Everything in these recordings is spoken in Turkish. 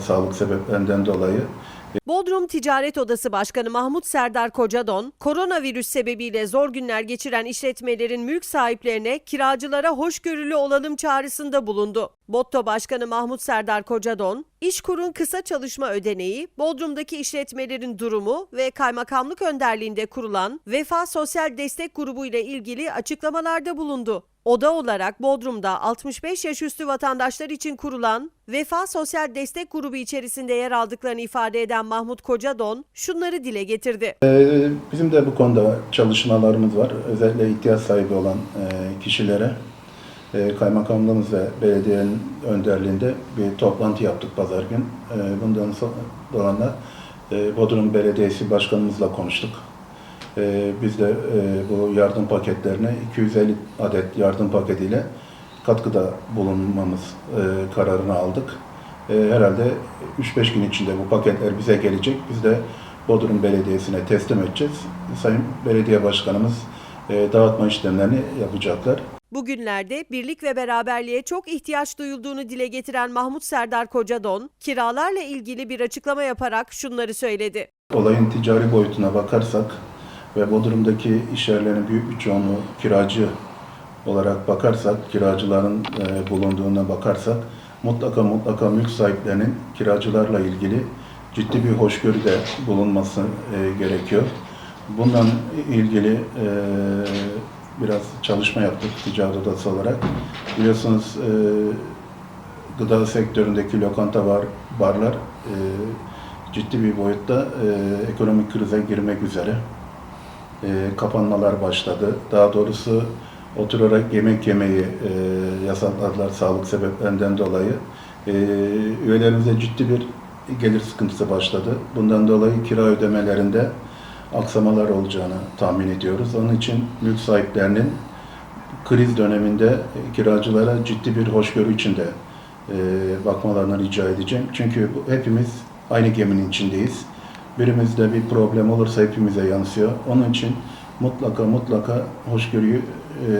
sağlık sebeplerinden dolayı Bodrum Ticaret Odası Başkanı Mahmut Serdar Kocadon, koronavirüs sebebiyle zor günler geçiren işletmelerin mülk sahiplerine kiracılara hoşgörülü olalım çağrısında bulundu. Botto Başkanı Mahmut Serdar Kocadon, İşkur'un kısa çalışma ödeneği, Bodrum'daki işletmelerin durumu ve kaymakamlık önderliğinde kurulan Vefa Sosyal Destek Grubu ile ilgili açıklamalarda bulundu. Oda olarak Bodrum'da 65 yaş üstü vatandaşlar için kurulan Vefa Sosyal Destek Grubu içerisinde yer aldıklarını ifade eden Mahmut Kocadon şunları dile getirdi. Ee, Bizim de bu konuda çalışmalarımız var. Özellikle ihtiyaç sahibi olan e, kişilere e, kaymakamlığımız ve belediyenin önderliğinde bir toplantı yaptık pazar gün. E, Bundan sonra e, Bodrum Belediyesi Başkanımızla konuştuk. E, Biz de e, bu yardım paketlerine 250 adet yardım paketiyle katkıda bulunmamız e, kararını aldık. Herhalde 3-5 gün içinde bu paketler bize gelecek. Biz de Bodrum Belediyesi'ne teslim edeceğiz. Sayın Belediye Başkanımız dağıtma işlemlerini yapacaklar. Bugünlerde birlik ve beraberliğe çok ihtiyaç duyulduğunu dile getiren Mahmut Serdar Kocadon, kiralarla ilgili bir açıklama yaparak şunları söyledi. Olayın ticari boyutuna bakarsak ve Bodrum'daki iş yerlerinin büyük bir çoğunluğu kiracı olarak bakarsak, kiracıların e, bulunduğuna bakarsak mutlaka mutlaka mülk sahiplerinin kiracılarla ilgili ciddi bir hoşgörüde bulunması e, gerekiyor. Bundan ilgili e, biraz çalışma yaptık ticaret odası olarak. Biliyorsunuz e, gıda sektöründeki lokanta var, barlar e, ciddi bir boyutta e, ekonomik krize girmek üzere. E, kapanmalar başladı. Daha doğrusu oturarak yemek yemeyi e, yasakladılar sağlık sebeplerinden dolayı. E, üyelerimize ciddi bir gelir sıkıntısı başladı. Bundan dolayı kira ödemelerinde aksamalar olacağını tahmin ediyoruz. Onun için mülk sahiplerinin kriz döneminde kiracılara ciddi bir hoşgörü içinde e, bakmalarını rica edeceğim. Çünkü hepimiz aynı geminin içindeyiz. Birimizde bir problem olursa hepimize yansıyor. Onun için mutlaka mutlaka hoşgörüyü e,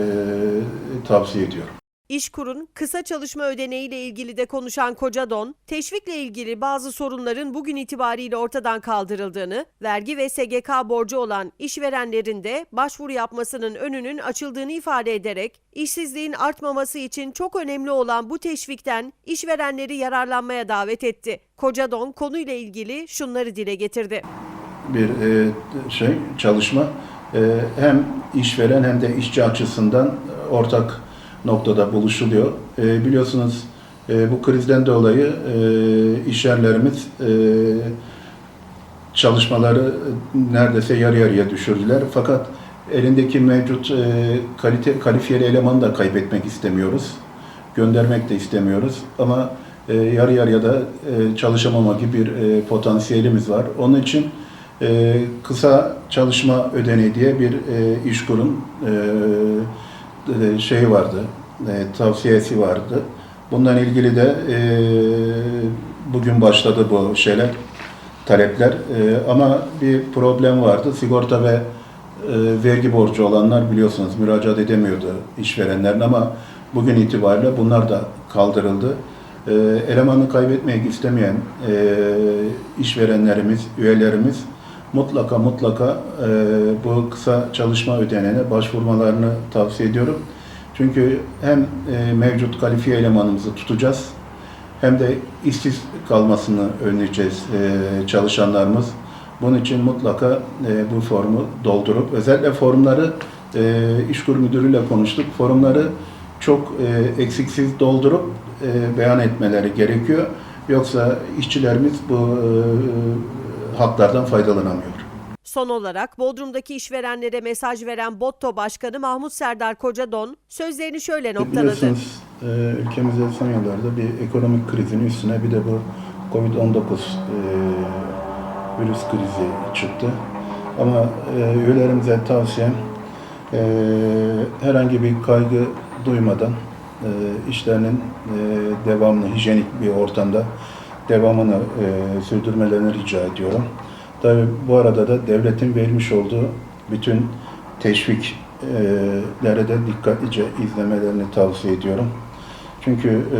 tavsiye ediyorum. İşkur'un kısa çalışma ödeneği ile ilgili de konuşan Kocadon, teşvikle ilgili bazı sorunların bugün itibariyle ortadan kaldırıldığını, vergi ve SGK borcu olan işverenlerin de başvuru yapmasının önünün açıldığını ifade ederek, işsizliğin artmaması için çok önemli olan bu teşvikten işverenleri yararlanmaya davet etti. Kocadon konuyla ilgili şunları dile getirdi. bir e, şey çalışma e, hem işveren hem de işçi açısından ortak noktada buluşuluyor. E, biliyorsunuz e, bu krizden dolayı e, iş yerlerimiz e, çalışmaları neredeyse yarı yarıya düşürdüler. Fakat elindeki mevcut e, kalite kalifiyeli elemanı da kaybetmek istemiyoruz. Göndermek de istemiyoruz. Ama e, yarı yarıya da e, çalışamama gibi bir e, potansiyelimiz var. Onun için e, kısa çalışma ödeneği diye bir e, iş kurum e, şey vardı, e, tavsiyesi vardı. Bundan ilgili de e, bugün başladı bu şeyler, talepler. E, ama bir problem vardı. Sigorta ve e, vergi borcu olanlar biliyorsunuz müracaat edemiyordu işverenlerin ama bugün itibariyle bunlar da kaldırıldı. E, elemanı kaybetmek istemeyen e, işverenlerimiz, üyelerimiz mutlaka mutlaka e, bu kısa çalışma ödeneğine başvurmalarını tavsiye ediyorum. Çünkü hem e, mevcut kalifiye elemanımızı tutacağız hem de işsiz kalmasını önleyeceğiz e, çalışanlarımız. Bunun için mutlaka e, bu formu doldurup özellikle formları e, İşkur Müdürü'yle konuştuk. Formları çok e, eksiksiz doldurup e, beyan etmeleri gerekiyor. Yoksa işçilerimiz bu e, haklardan faydalanamıyor. Son olarak Bodrum'daki işverenlere mesaj veren Botto Başkanı Mahmut Serdar Kocadon sözlerini şöyle noktaladı. E, ülkemizde son yıllarda bir ekonomik krizin üstüne bir de bu Covid-19 e, virüs krizi çıktı. Ama e, üyelerimize tavsiyem herhangi bir kaygı duymadan işlerinin devamlı, hijyenik bir ortamda devamını sürdürmelerini rica ediyorum. Tabii bu arada da devletin vermiş olduğu bütün teşviklere de dikkatlice izlemelerini tavsiye ediyorum. Çünkü e,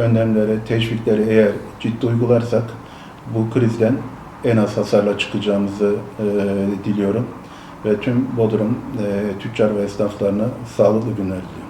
önlemleri, teşvikleri eğer ciddi uygularsak bu krizden en az hasarla çıkacağımızı e, diliyorum. Ve tüm Bodrum e, tüccar ve esnaflarına sağlıklı günler diliyorum.